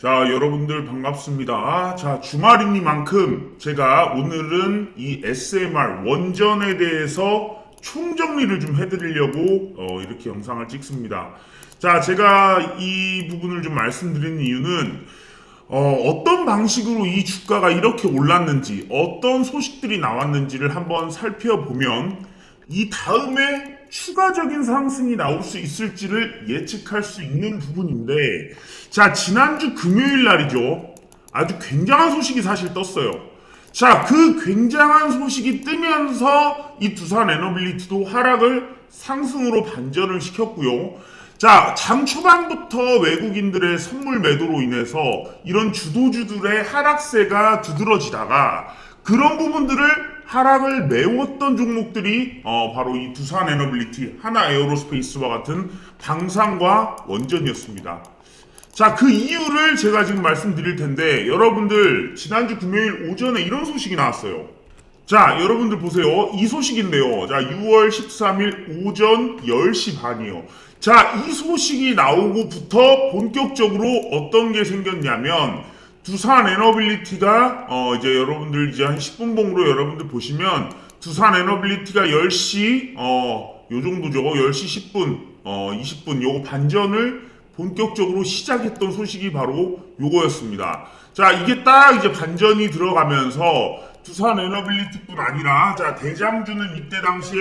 자, 여러분들 반갑습니다. 자, 주말이니만큼 제가 오늘은 이 SMR 원전에 대해서 총정리를 좀 해드리려고 어, 이렇게 영상을 찍습니다. 자, 제가 이 부분을 좀 말씀드리는 이유는 어, 떤 방식으로 이 주가가 이렇게 올랐는지, 어떤 소식들이 나왔는지를 한번 살펴보면 이 다음에 추가적인 상승이 나올 수 있을지를 예측할 수 있는 부분인데, 자, 지난주 금요일 날이죠. 아주 굉장한 소식이 사실 떴어요. 자, 그 굉장한 소식이 뜨면서 이 두산 에너빌리티도 하락을 상승으로 반전을 시켰고요. 자, 장 초반부터 외국인들의 선물 매도로 인해서 이런 주도주들의 하락세가 두드러지다가 그런 부분들을 하락을 메웠던 종목들이 어, 바로 이 두산 에너빌리티, 하나 에어로스페이스와 같은 방산과 원전이었습니다. 자, 그 이유를 제가 지금 말씀드릴 텐데, 여러분들, 지난주 금요일 오전에 이런 소식이 나왔어요. 자, 여러분들 보세요. 이 소식인데요. 자, 6월 13일 오전 10시 반이에요. 자, 이 소식이 나오고부터 본격적으로 어떤 게 생겼냐면, 두산 에너빌리티가, 어, 이제 여러분들 이제 한 10분 봉으로 여러분들 보시면, 두산 에너빌리티가 10시, 어, 요 정도죠. 10시 10분, 어, 20분, 요거 반전을 본격적으로 시작했던 소식이 바로 요거였습니다. 자, 이게 딱 이제 반전이 들어가면서 두산 에너빌리티뿐 아니라 자, 대장주는 이때 당시에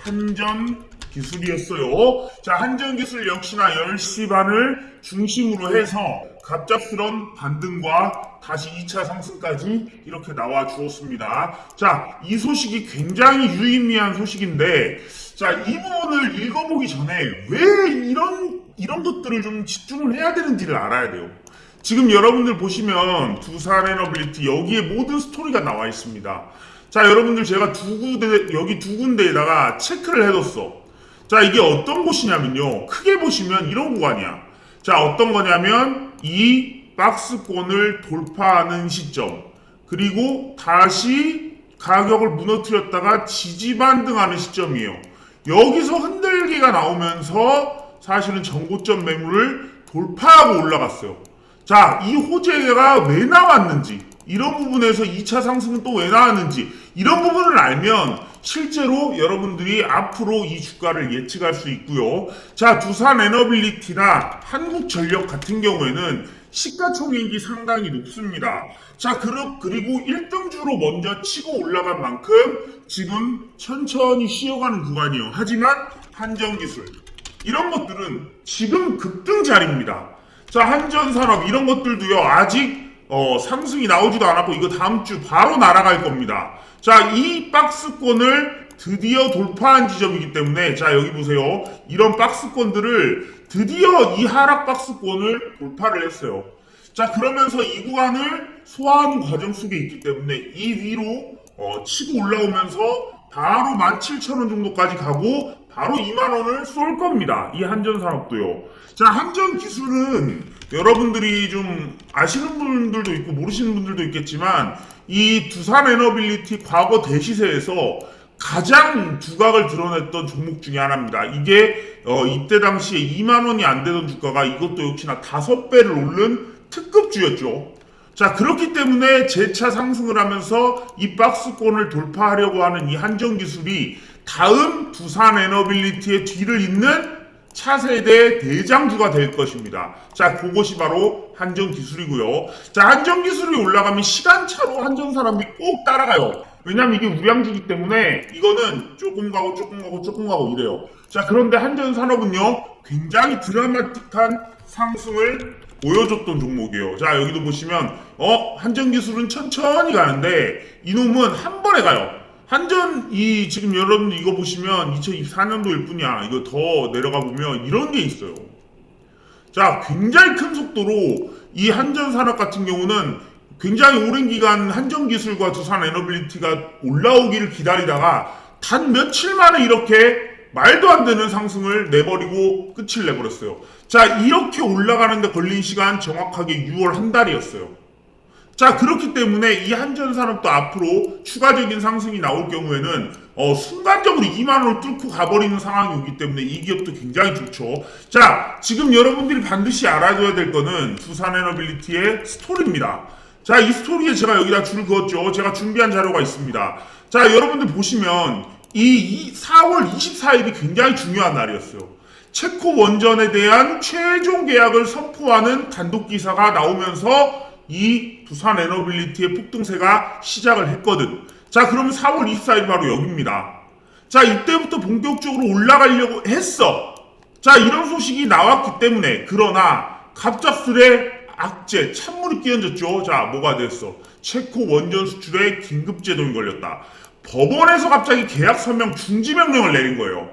한전 기술이었어요. 자, 한전 기술 역시나 10시 반을 중심으로 해서 갑작스런 반등과 다시 2차 상승까지 이렇게 나와 주었습니다. 자, 이 소식이 굉장히 유의미한 소식인데, 자, 이 부분을 읽어보기 전에 왜 이런, 이런 것들을 좀 집중을 해야 되는지를 알아야 돼요. 지금 여러분들 보시면 두산 에너빌리티 여기에 모든 스토리가 나와 있습니다. 자, 여러분들 제가 두 군데, 여기 두 군데에다가 체크를 해뒀어. 자, 이게 어떤 곳이냐면요. 크게 보시면 이런 구간이야. 자, 어떤 거냐면 이 박스권을 돌파하는 시점. 그리고 다시 가격을 무너뜨렸다가 지지반등하는 시점이에요. 여기서 흔들기가 나오면서 사실은 정고점 매물을 돌파하고 올라갔어요. 자, 이 호재가 왜 나왔는지, 이런 부분에서 2차 상승은 또 왜 나왔는지, 이런 부분을 알면 실제로 여러분들이 앞으로 이 주가를 예측할 수 있고요. 자, 두산 에너빌리티나 한국전력 같은 경우에는 시가총액이 상당히 높습니다. 자, 그리고 1등주로 먼저 치고 올라간 만큼 지금 천천히 쉬어가는 구간이에요. 하지만 한정기술, 이런 것들은 지금 급등 자리입니다. 자, 한전산업 이런 것들도요, 아직 어, 상승이 나오지도 않았고, 이거 다음 주 바로 날아갈 겁니다. 자, 이 박스권을 드디어 돌파한 지점이기 때문에, 자, 여기 보세요. 이런 박스권들을 드디어 이 하락 박스권을 돌파를 했어요. 자, 그러면서 이 구간을 소화하는 과정 속에 있기 때문에 이 위로 어, 치고 올라오면서 바로 17,000원 정도까지 가고 바로 2만 원을 쏠 겁니다. 이 한전 산업도요. 자, 한전 기술은 여러분들이 좀 아시는 분들도 있고 모르시는 분들도 있겠지만 이 두산 에너빌리티 과거 대시세에서 가장 두각을 드러냈던 종목 중에 하나입니다. 이게 어, 이때 당시에 2만 원이 안 되던 주가가 이것도 역시나 다섯 배를 오른 특급주였죠. 자, 그렇기 때문에 재차 상승을 하면서 이 박스권을 돌파하려고 하는 이 한정 기술이 다음 두산 에너빌리티의 뒤를 잇는 차세대 대장주가 될 것입니다. 자, 그것이 바로 한정 기술이고요. 자, 한정 기술이 올라가면 시간차로 한정 사람이 꼭 따라가요. 왜냐면 이게 우량주기 때문에 이거는 조금 가고 조금 가고 조금 가고 이래요. 자, 그런데 한전 산업은요, 굉장히 드라마틱한 상승을 보여줬던 종목이에요. 자, 여기도 보시면, 어, 한전 기술은 천천히 가는데, 이놈은 한 번에 가요. 한전, 이, 지금 여러분들 이거 보시면 2024년도일 뿐이야. 이거 더 내려가 보면 이런 게 있어요. 자, 굉장히 큰 속도로 이 한전 산업 같은 경우는 굉장히 오랜 기간 한전 기술과 두산 에너빌리티가 올라오기를 기다리다가 단 며칠 만에 이렇게 말도 안 되는 상승을 내버리고 끝을 내버렸어요. 자, 이렇게 올라가는데 걸린 시간 정확하게 6월 한 달이었어요. 자, 그렇기 때문에 이 한전 산업도 앞으로 추가적인 상승이 나올 경우에는 어, 순간적으로 2만 원을 뚫고 가버리는 상황이 오기 때문에 이 기업도 굉장히 좋죠. 자, 지금 여러분들이 반드시 알아둬야 될 거는 두산에너빌리티의 스토리입니다. 자, 이 스토리에 제가 여기다 줄을 그었죠. 제가 준비한 자료가 있습니다. 자, 여러분들 보시면 이, 이 4월 24일이 굉장히 중요한 날이었어요. 체코 원전에 대한 최종 계약을 선포하는 단독 기사가 나오면서 이 두산 에너빌리티의 폭등세가 시작을 했거든. 자, 그러면 4월 24일 바로 여기입니다. 자, 이때부터 본격적으로 올라가려고 했어. 자, 이런 소식이 나왔기 때문에 그러나 갑작스레 악재, 찬물이 끼얹었죠. 자, 뭐가 됐어? 체코 원전 수출에 긴급 제동이 걸렸다. 법원에서 갑자기 계약 서명 중지 명령을 내린 거예요.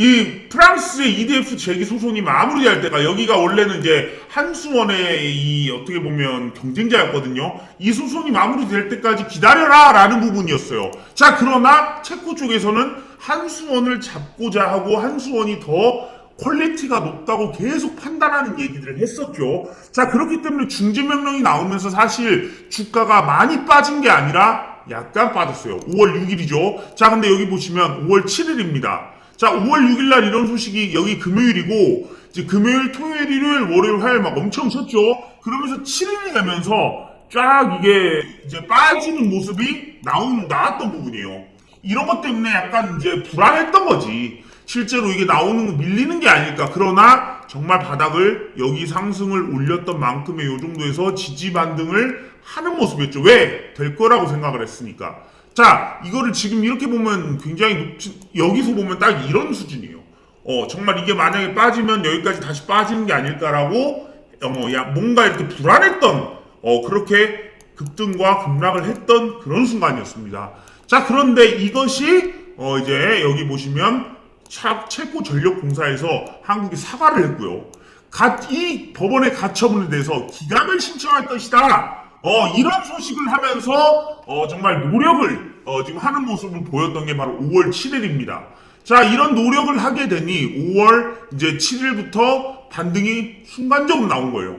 이 프랑스의 EDF 제기 소송이 마무리될 때가 여기가 원래는 이제 한수원의 이 어떻게 보면 경쟁자였거든요. 이 소송이 마무리될 때까지 기다려라 라는 부분이었어요. 자 그러나 체코 쪽에서는 한수원을 잡고자 하고 한수원이 더 퀄리티가 높다고 계속 판단하는 얘기들을 했었죠. 자 그렇기 때문에 중지 명령이 나오면서 사실 주가가 많이 빠진 게 아니라 약간 빠졌어요. 5월 6일이죠. 자 근데 여기 보시면 5월 7일입니다. 자, 5월 6일 날 이런 소식이 여기 금요일이고, 이제 금요일, 토요일, 일요일, 월요일, 화요일 막 엄청 쳤죠? 그러면서 7일이 되면서 쫙 이게 이제 빠지는 모습이 나온, 나왔던 부분이에요. 이런 것 때문에 약간 이제 불안했던 거지. 실제로 이게 나오는 거 밀리는 게 아닐까. 그러나 정말 바닥을 여기 상승을 올렸던 만큼의 요 정도에서 지지 반등을 하는 모습이었죠. 왜? 될 거라고 생각을 했으니까. 자, 이거를 지금 이렇게 보면 굉장히 높지, 여기서 보면 딱 이런 수준이에요. 어, 정말 이게 만약에 빠지면 여기까지 다시 빠지는 게 아닐까라고, 어, 야, 뭔가 이렇게 불안했던, 어, 그렇게 급등과 급락을 했던 그런 순간이었습니다. 자, 그런데 이것이, 어, 이제 여기 보시면, 차, 체코 전력공사에서 한국이 사과를 했고요. 가, 이 법원의 가처분에 대해서 기각을 신청할 것이다. 어, 이런 소식을 하면서, 어, 정말 노력을, 어, 지금 하는 모습을 보였던 게 바로 5월 7일입니다. 자, 이런 노력을 하게 되니 5월 이제 7일부터 반등이 순간적으로 나온 거예요.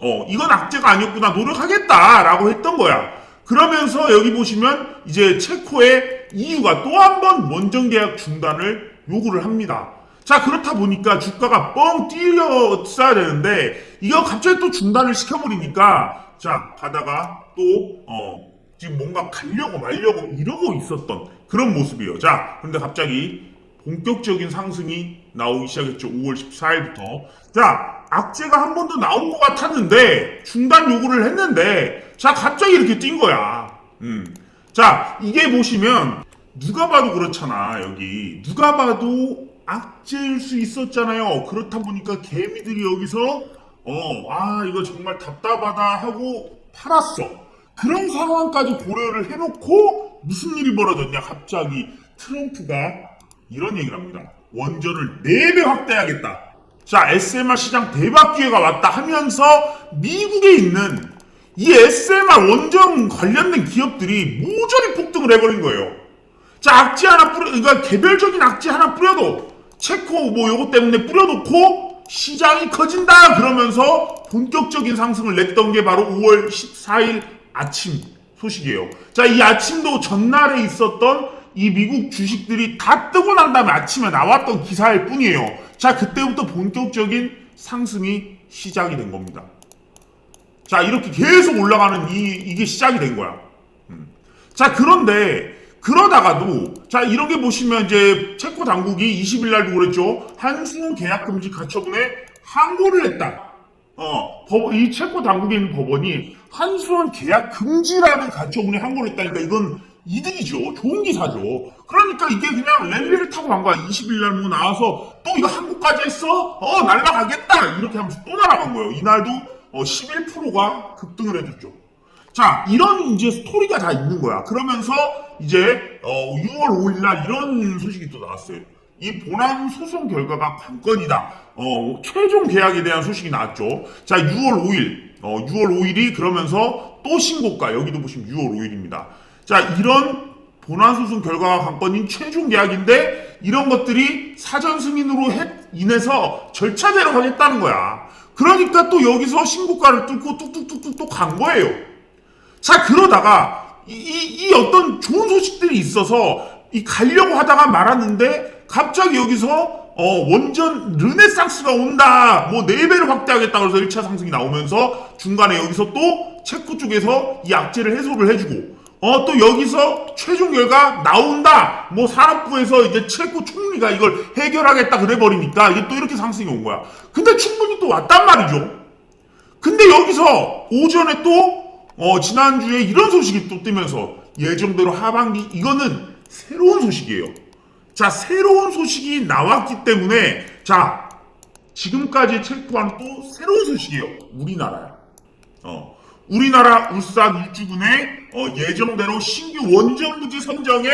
어, 이건 악재가 아니었구나. 노력하겠다라고 했던 거야. 그러면서 여기 보시면 이제 체코의 EU가 또 한 번 원전 계약 중단을 요구를 합니다. 자, 그렇다 보니까 주가가 뻥 뛰었어야 되는데, 이거 갑자기 또 중단을 시켜버리니까, 자, 가다가 또, 어, 지금 뭔가 가려고 말려고 이러고 있었던 그런 모습이에요. 자, 근데 갑자기 본격적인 상승이 나오기 시작했죠. 5월 14일부터. 자, 악재가 한 번도 나온 것 같았는데, 중단 요구를 했는데, 자, 갑자기 이렇게 뛴 거야. 음. 자, 이게 보시면, 누가 봐도 그렇잖아, 여기. 누가 봐도 악재일 수 있었잖아요. 그렇다 보니까 개미들이 여기서, 어, 아, 이거 정말 답답하다 하고 팔았어. 그런 상황까지 고려를 해놓고 무슨 일이 벌어졌냐, 갑자기 트럼프가 이런 얘기를 합니다. 원전을 4배 확대하겠다. 자, SMR 시장 대박 기회가 왔다 하면서 미국에 있는 이 SMR 원전 관련된 기업들이 모조리 폭등을 해버린 거예요. 자, 악재 하나 뿌려, 그러니까 개별적인 악재 하나 뿌려도 체코 뭐 요거 때문에 뿌려놓고 시장이 커진다 그러면서 본격적인 상승을 냈던 게 바로 5월 14일 아침 소식이에요. 자, 이 아침도 전날에 있었던 이 미국 주식들이 다 뜨고 난 다음에 아침에 나왔던 기사일 뿐이에요. 자, 그때부터 본격적인 상승이 시작이 된 겁니다. 자, 이렇게 계속 올라가는 이, 이게 시작이 된 거야. 음. 자, 그런데, 그러다가도, 자, 이런 게 보시면 이제, 체코 당국이 20일 날도 그랬죠. 한수원 계약 금지 가처분에 항고를 했다. 어, 법, 이 체코 당국에 있는 법원이 한수원 계약 금지라는 가처분에 항고를 했다니까 이건 이득이죠. 좋은 기사죠. 그러니까 이게 그냥 랠리를 타고 간 거야. 20일 날 뭐 나와서 또 이거 한국까지 했어? 어, 날라가겠다. 이렇게 하면서 또 날아간 거예요. 이날도 어, 11%가 급등을 해줬죠. 자, 이런 이제 스토리가 다 있는 거야. 그러면서 이제 어, 6월 5일 날 이런 소식이 또 나왔어요. 이 본안 소송 결과가 관건이다. 어, 최종 계약에 대한 소식이 나왔죠. 자, 6월 5일. 어, 6월 5일이 그러면서 또 신고가 여기도 보시면 6월 5일입니다. 자, 이런 본안 소송 결과가 관건인 최종 계약인데 이런 것들이 사전 승인으로 해, 인해서 절차대로 하겠다는 거야. 그러니까 또 여기서 신고가를 뚫고 뚝뚝뚝뚝 또간 거예요. 자, 그러다가 이, 이- 이 어떤 좋은 소식들이 있어서 이 가려고 하다가 말았는데 갑자기 여기서 어, 원전 르네상스가 온다. 뭐 4배를 확대하겠다. 그래서 1차 상승이 나오면서 중간에 여기서 또 체코 쪽에서 이 악재를 해소를 해주고 어, 또 여기서 최종 결과 나온다. 뭐 산업부에서 이제 체코 총리가 이걸 해결하겠다 그래버리니까 이게 또 이렇게 상승이 온 거야. 근데 충분히 또 왔단 말이죠. 근데 여기서 오전에 또 어, 지난주에 이런 소식이 또 뜨면서 예정대로 하반기 이거는 새로운 소식이에요. 자 새로운 소식이 나왔기 때문에 자 지금까지 체크한 또 새로운 소식이에요. 우리나라야. 어, 우리나라 울산 울주군의 어, 예정대로 신규 원전부지 선정에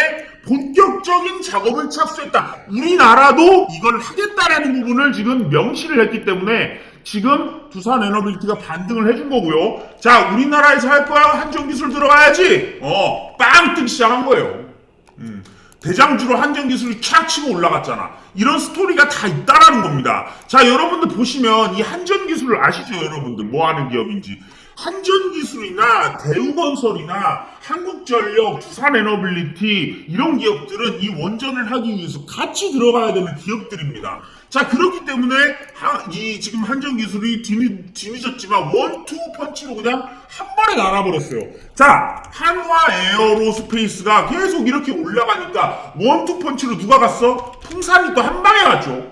본격적인 작업을 착수했다. 우리나라도 이걸 하겠다라는 부분을 지금 명시를 했기 때문에 지금 두산 에너빌리티가 반등을 해준 거고요. 자, 우리나라에서 할 거야 한정기술 들어가야지. 어, 빵 뜨기 시작한 거예요. 대장주로 한정 기술이 촥 치고 올라갔잖아. 이런 스토리가 다 있다라는 겁니다. 자, 여러분들 보시면 이 한전 기술을 아시죠, 여러분들? 뭐 하는 기업인지. 한전 기술이나 대우건설이나 한국전력, 두산에너빌리티 이런 기업들은 이 원전을 하기 위해서 같이 들어가야 되는 기업들입니다. 자 그렇기 때문에 하- 이 지금 한전기술이 뒤늦, 뒤늦었지만 원투 펀치로 그냥 한 번에 날아버렸어요. 자 한화 에어로 스페이스가 계속 이렇게 올라가니까 원투 펀치로 누가 갔어? 풍산이 또 한 방에 갔죠.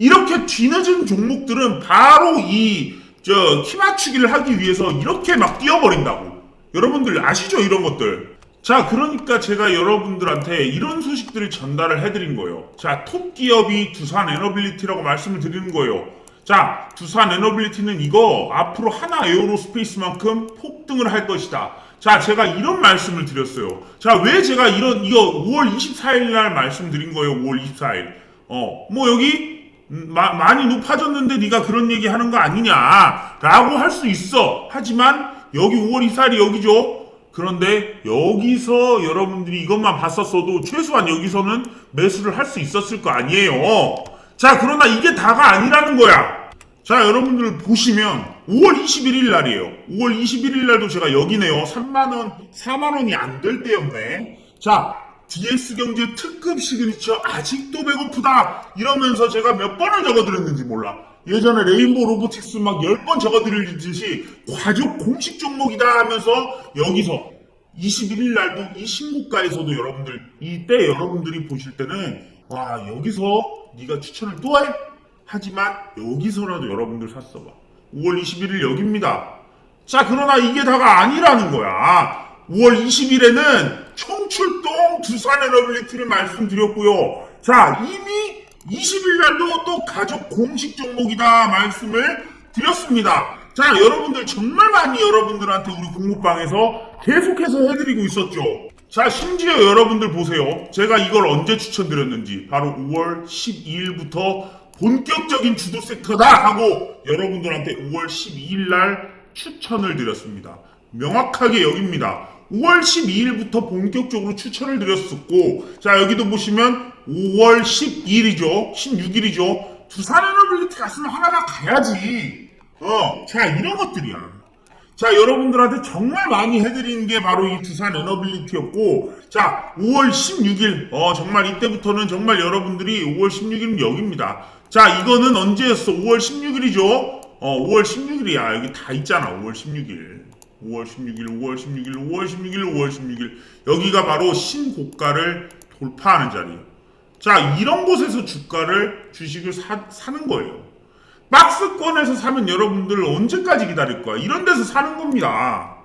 이렇게 뒤늦은 종목들은 바로 이, 저, 키 맞추기를 하기 위해서 이렇게 막 뛰어버린다고. 여러분들 아시죠? 이런 것들. 자, 그러니까 제가 여러분들한테 이런 소식들을 전달을 해드린 거예요. 자, 톱 기업이 두산 에너빌리티라고 말씀을 드리는 거예요. 자, 두산 에너빌리티는 이거 앞으로 하나 에어로 스페이스만큼 폭등을 할 것이다. 자, 제가 이런 말씀을 드렸어요. 자, 왜 제가 이런, 이거 5월 24일 날 말씀드린 거예요. 5월 24일. 어, 뭐 여기 음, 마- 많이 높아졌는데 네가 그런 얘기 하는 거 아니냐 라고 할 수 있어. 하지만 여기 5월 24일이 여기죠. 그런데 여기서 여러분들이 이것만 봤었어도 최소한 여기서는 매수를 할 수 있었을 거 아니에요. 자, 그러나 이게 다가 아니라는 거야. 자, 여러분들 보시면 5월 21일 날이에요. 5월 21일 날도 제가 여기네요. 3만원, 4만원이 안 될 때였네. 자, DS경제 특급 시그니처 아직도 배고프다. 이러면서 제가 몇 번을 적어드렸는지 몰라. 예전에 레인보우 로보틱스 막 10번 적어드리듯이 과적 공식 종목이다 하면서 여기서 21일 날도 이 신고가에서도 여러분들 이때 여러분들이 보실 때는 와 여기서 네가 추천을 또 해? 하지만 여기서라도 여러분들 샀어 봐. 5월 21일 여기입니다. 자, 그러나 이게 다가 아니라는 거야. 5월 20일에는 총출동 두산 에너빌리티를 말씀드렸고요. 자, 이미 20일 날도 또 가족 공식 종목이다 말씀을 드렸습니다. 자, 여러분들 정말 많이 여러분들한테 우리 공부방에서 계속해서 해드리고 있었죠. 자, 심지어 여러분들 보세요. 제가 이걸 언제 추천드렸는지. 바로 5월 12일부터 본격적인 주도 섹터다 하고 여러분들한테 5월 12일 날 추천을 드렸습니다. 명확하게 여기입니다. 5월 12일부터 본격적으로 추천을 드렸었고, 자, 여기도 보시면 5월 12일이죠. 16일이죠. 두산 에너빌리티 갔으면 하나가 가야지. 어, 자, 이런 것들이야. 자, 여러분들한테 정말 많이 해드리는 게 바로 이 두산 에너빌리티였고, 자, 5월 16일, 어, 정말 이때부터는 정말 여러분들이 5월 16일은 여기입니다. 자, 이거는 언제였어? 5월 16일이죠? 어, 5월 16일이야. 여기 다 있잖아, 5월 16일. 5월 16일, 5월 16일, 5월 16일, 5월 16일. 여기가 바로 신고가를 돌파하는 자리예요. 자, 이런 곳에서 주가를, 주식을 사, 사는 거예요. 박스권에서 사면 여러분들 언제까지 기다릴 거야? 이런 데서 사는 겁니다.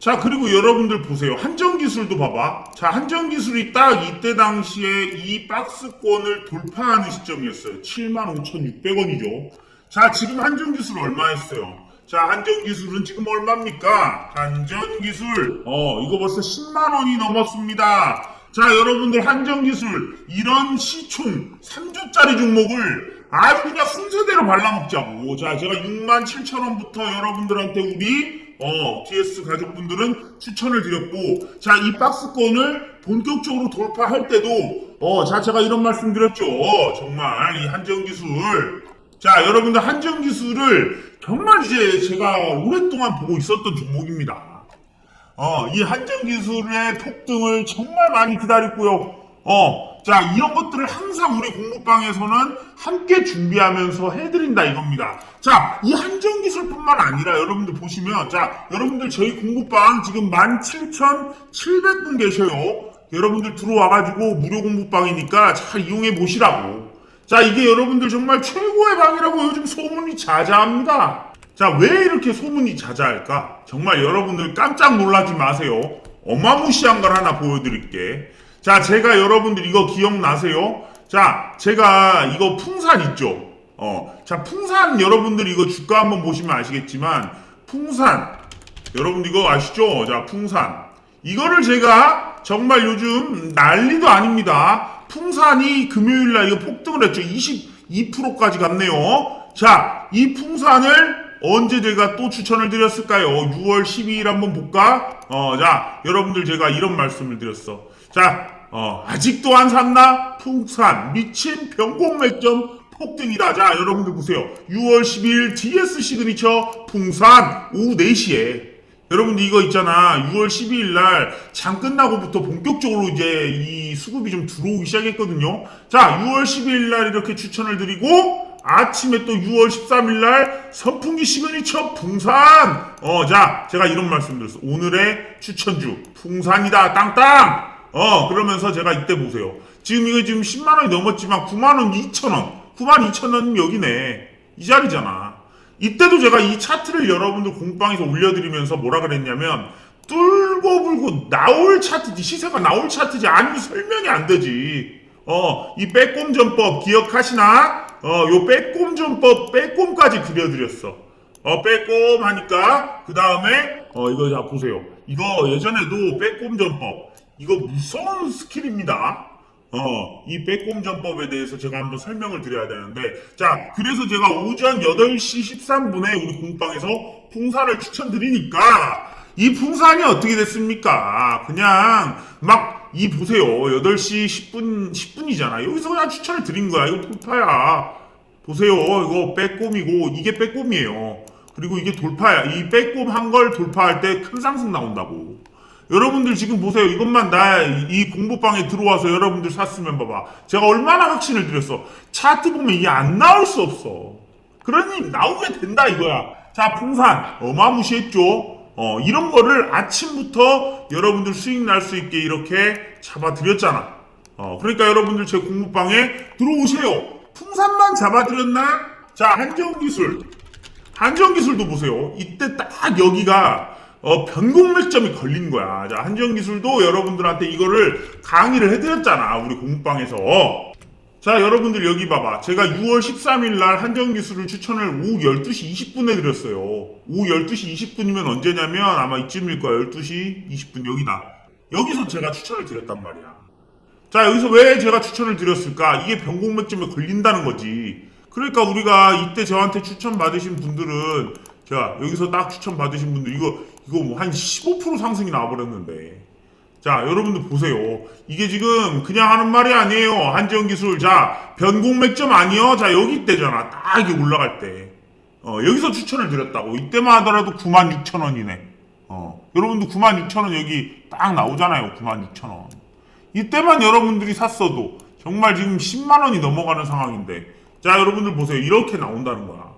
자, 그리고 여러분들 보세요. 한정 기술도 봐봐. 자, 한정 기술이 딱 이때 당시에 이 박스권을 돌파하는 시점이었어요. 75,600원이죠. 자, 지금 한정 기술 얼마였어요? 자, 한정 기술은 지금 얼마입니까? 한전기술, 어, 이거 벌써 10만 원이 넘었습니다. 자, 여러분들 한정기술, 이런 시총 3조짜리 종목을 아주 그냥 순서대로 발라먹자고. 자, 제가 6만 7천원부터 여러분들한테 우리, 어, TS 가족분들은 추천을 드렸고, 자, 이 박스권을 본격적으로 돌파할 때도, 어, 자, 제가 이런 말씀 드렸죠. 어, 정말, 이 한정기술. 자, 여러분들 한정기술을 정말 이제 제가 오랫동안 보고 있었던 종목입니다. 어, 이 한정 기술의 폭등을 정말 많이 기다렸고요. 어, 자, 이런 것들을 항상 우리 공부방에서는 함께 준비하면서 해드린다 이겁니다. 자, 이 한정 기술뿐만 아니라 여러분들 보시면, 자, 여러분들 저희 공부방 지금 17,700분 계셔요. 여러분들 들어와가지고 무료 공부방이니까 잘 이용해 보시라고. 자, 이게 여러분들 정말 최고의 방이라고 요즘 소문이 자자합니다. 자, 왜 이렇게 소문이 자자할까? 정말 여러분들 깜짝 놀라지 마세요. 어마무시한 걸 하나 보여드릴게. 자, 제가 여러분들 이거 기억나세요? 자, 제가 이거 풍산 있죠? 어, 자, 풍산 여러분들 이거 주가 한번 보시면 아시겠지만, 풍산. 여러분들 이거 아시죠? 자, 풍산. 이거를 제가 정말 요즘 난리도 아닙니다. 풍산이 금요일 날 이거 폭등을 했죠. 22%까지 갔네요. 자, 이 풍산을 언제 제가 또 추천을 드렸을까요? 6월 12일 한번 볼까? 어, 자, 여러분들 제가 이런 말씀을 드렸어. 자, 어, 아직도 안 샀나? 풍산, 미친 변곡맥점 폭등이다. 자, 여러분들 보세요. 6월 12일 DS 시그니처 풍산 오후 4시에 여러분들 이거 있잖아. 6월 12일 날 장 끝나고부터 본격적으로 이제 이 수급이 좀 들어오기 시작했거든요. 자, 6월 12일 날 이렇게 추천을 드리고 아침에 또 6월 13일 날 선풍기 시그니처 풍산. 어, 자, 제가 이런 말씀 드렸어. 오늘의 추천주 풍산이다. 땅땅. 어, 그러면서 제가 이때 보세요. 지금 이거 지금 10만 원이 넘었지만 9만 원 2천 원. 9만 2천 원이면 여기네. 이 자리잖아. 이때도 제가 이 차트를 여러분들 공방에서 올려드리면서 뭐라 그랬냐면 뚫고 불고 나올 차트지 시세가 나올 차트지 아니면 설명이 안 되지 어 이 빼꼼 전법 기억하시나 어 요 빼꼼전법 빼꼼까지 그려드렸어. 어 빼꼼 하니까 그 다음에 어 이거 자 보세요. 이거 예전에도 빼꼼전법. 이거 무서운 스킬입니다. 어, 이 빼꼼전법에 대해서 제가 한번 설명을 드려야 되는데, 자, 그래서 제가 오전 8시 13분에 우리 공방에서 풍산을 추천드리니까, 이 풍산이 어떻게 됐습니까? 그냥, 막, 이 보세요. 8시 10분, 10분이잖아. 여기서 그냥 추천을 드린 거야. 이거 돌파야. 보세요. 이거 빼꼼이고, 이게 빼꼼이에요. 그리고 이게 돌파야. 이 빼꼼 한 걸 돌파할 때 큰 상승 나온다고. 여러분들 지금 보세요. 이것만 나 이 공부방에 들어와서 여러분들 샀으면 봐봐. 제가 얼마나 확신을 드렸어. 차트 보면 이게 안 나올 수 없어. 그러니 나오게 된다 이거야. 자, 풍산 어마무시했죠. 어, 이런 거를 아침부터 여러분들 수익 날 수 있게 이렇게 잡아드렸잖아. 어, 그러니까 여러분들 제 공부방에 들어오세요. 풍산만 잡아드렸나? 자, 한정기술. 한정기술도 보세요. 이때 딱 여기가 어, 변곡맥점이 걸린 거야. 자, 한정기술도 여러분들한테 이거를 강의를 해드렸잖아. 우리 공부방에서. 자, 여러분들 여기 봐봐. 제가 6월 13일 날 한정기술을 추천을 오후 12시 20분에 드렸어요. 오후 12시 20분이면 언제냐면 아마 이쯤일 거야. 12시 20분 여기다. 여기서 제가 추천을 드렸단 말이야. 자, 여기서 왜 제가 추천을 드렸을까? 이게 변곡맥점에 걸린다는 거지. 그러니까 우리가 이때 저한테 추천 받으신 분들은 자, 여기서 딱 추천 받으신 분들 이거 이거 뭐 한 15% 상승이 나와버렸는데. 자, 여러분들 보세요. 이게 지금 그냥 하는 말이 아니에요. 한지영 기술. 자, 변곡맥점 아니요? 자, 여기 있대잖아. 딱 이게 올라갈 때. 어, 여기서 추천을 드렸다고. 이때만 하더라도 96,000원이네. 어, 여러분들 96,000원 여기 딱 나오잖아요. 96,000원. 이때만 여러분들이 샀어도 정말 지금 10만 원이 넘어가는 상황인데. 자, 여러분들 보세요. 이렇게 나온다는 거야.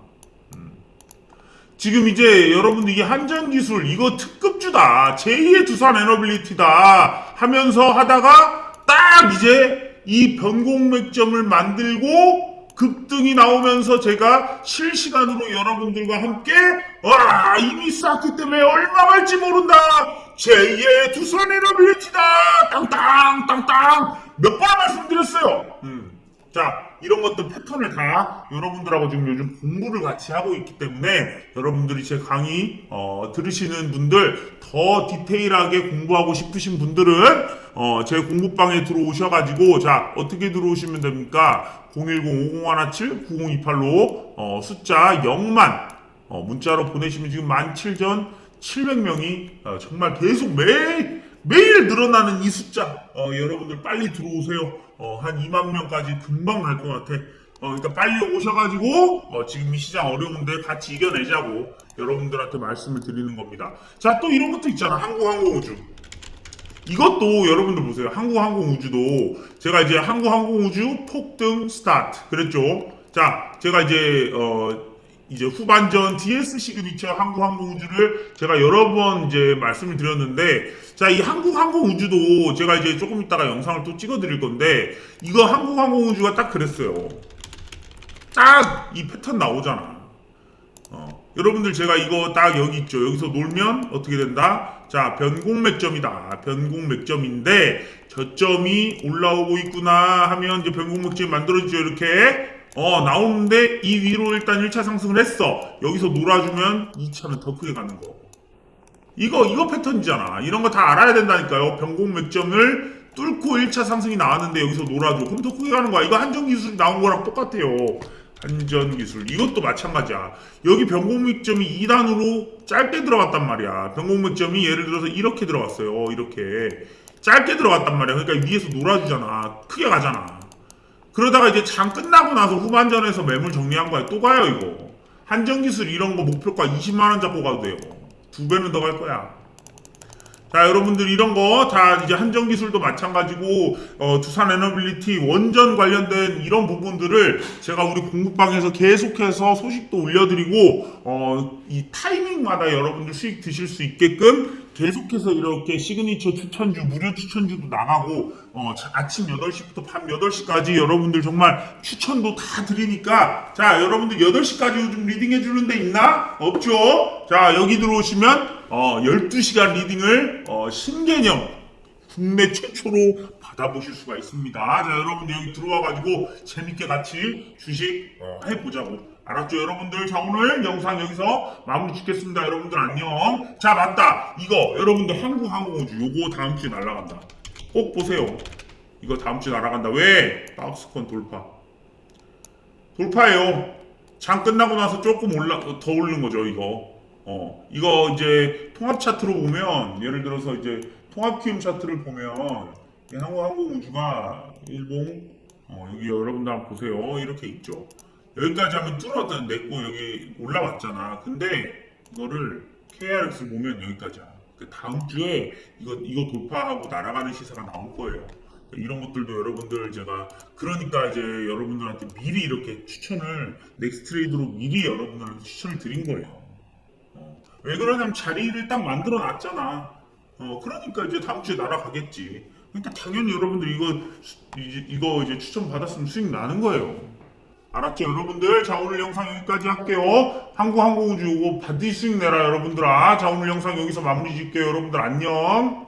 지금 이제 여러분들 이게 한전 기술 이거 특급주다. 제2의 두산 에너빌리티다 하면서 하다가 딱 이제 이 변곡 맥점을 만들고 급등이 나오면서 제가 실시간으로 여러분들과 함께 와 이미 쌓기 때문에 얼마 갈지 모른다. 제2의 두산 에너빌리티다. 땅땅 땅땅. 몇 번 말씀드렸어요? 음. 자, 이런 것들 패턴을 다 여러분들하고 지금 요즘 공부를 같이 하고 있기 때문에 여러분들이 제 강의 어, 들으시는 분들 더 디테일하게 공부하고 싶으신 분들은 어, 제 공부방에 들어오셔가지고 자 어떻게 들어오시면 됩니까? 010-5017-9028로 어, 숫자 0만 어, 문자로 보내시면 지금 17,700명이 어, 정말 계속 매일 매일 늘어나는 이 숫자 어, 여러분들 빨리 들어오세요. 어, 한 2만 명까지 금방 갈 것 같아. 어, 그러니까 빨리 오셔가지고 어, 지금 이 시장 어려운데 같이 이겨내자고 여러분들한테 말씀을 드리는 겁니다. 자 또 이런 것도 있잖아 한국항공우주. 이것도 여러분들 보세요. 한국항공우주도 제가 이제 한국항공우주 폭등 스타트 그랬죠. 자 제가 이제 어 이제 후반전 DS 시그니처 항공항공우주를 제가 여러 번 이제 말씀을 드렸는데 자이 항공항공우주도 제가 이제 조금 있다가 영상을 또 찍어 드릴 건데 이거 항공항공우주가 딱 그랬어요. 딱 이 패턴 나오잖아. 어, 여러분들 제가 이거 딱 여기 있죠. 여기서 놀면 어떻게 된다? 자 변곡 맥점이다. 변곡 맥점인데 저점이 올라오고 있구나 하면 이제 변곡 맥점이 만들어지죠 이렇게 어 나오는데 이 위로 일단 1차 상승을 했어. 여기서 놀아주면 2차는 더 크게 가는 거. 이거 이거 패턴이잖아. 이런 거 다 알아야 된다니까요. 변곡 맥점을 뚫고 1차 상승이 나왔는데 여기서 놀아줘. 그럼 더 크게 가는 거야. 이거 한전기술이 나온 거랑 똑같아요. 한전 기술. 이것도 마찬가지야. 여기 변곡맥점이 2단으로 짧게 들어갔단 말이야. 변곡맥점이 예를 들어서 이렇게 들어갔어요. 이렇게. 짧게 들어갔단 말이야. 그러니까 위에서 놀아주잖아. 크게 가잖아 그러다가 이제 장 끝나고 나서 후반전에서 매물 정리한 거야. 또 가요, 이거. 한정기술 이런 거 목표가 20만원 잡고 가도 돼요. 두 배는 더 갈 거야. 자, 여러분들 이런 거 다 이제 한정기술도 마찬가지고, 어, 두산 에너빌리티 원전 관련된 이런 부분들을 제가 우리 공부방에서 계속해서 소식도 올려드리고, 어, 이 타이밍마다 여러분들 수익 드실 수 있게끔 계속해서 이렇게 시그니처 추천주, 무료 추천주도 나가고, 어, 자, 아침 8시부터 밤 8시까지 여러분들 정말 추천도 다 드리니까, 자, 여러분들 8시까지 요즘 리딩 해 주는 데 있나? 없죠? 자, 여기 들어오시면, 어, 12시간 리딩을, 어, 신개념, 국내 최초로 받아보실 수가 있습니다. 자, 여러분들 여기 들어와가지고 재밌게 같이 주식 어, 해보자고. 알았죠, 여러분들? 자, 오늘 영상 여기서 마무리 짓겠습니다. 여러분들 안녕. 자, 맞다. 이거 여러분들 한국항공우주 요거 다음 주에 날라간다. 꼭 보세요. 이거 다음 주에 날아간다. 왜? 박스권 돌파. 돌파예요. 장 끝나고 나서 조금 올라 더 오르는 거죠, 이거. 어, 이거 이제 통합 차트로 보면 예를 들어서 이제 통합 키움 차트를 보면 이 한국 항공우주가 일봉 어, 여기 여러분들 한번 보세요. 이렇게 있죠. 여기까지 하면 뚫었던 냈고 여기 올라왔잖아. 근데 이거를 KRX 보면 여기까지야. 그 다음 주에 이거 이거 돌파하고 날아가는 시세가 나올 거예요. 이런 것들도 여러분들 제가 그러니까 이제 여러분들한테 미리 이렇게 추천을 넥스트레이드로 미리 여러분들한테 추천을 드린 거예요. 어, 왜 그러냐면 자리를 딱 만들어 놨잖아. 어, 그러니까 이제 다음 주에 날아가겠지. 그러니까 당연히 여러분들 이거 이제, 이거 이제 추천 받았으면 수익 나는 거예요. 알았죠, 여러분들? 자, 오늘 영상 여기까지 할게요. 한국항공우주 이거 반드시 수익 내라, 여러분들아. 자, 오늘 영상 여기서 마무리 짓게요, 여러분들 안녕.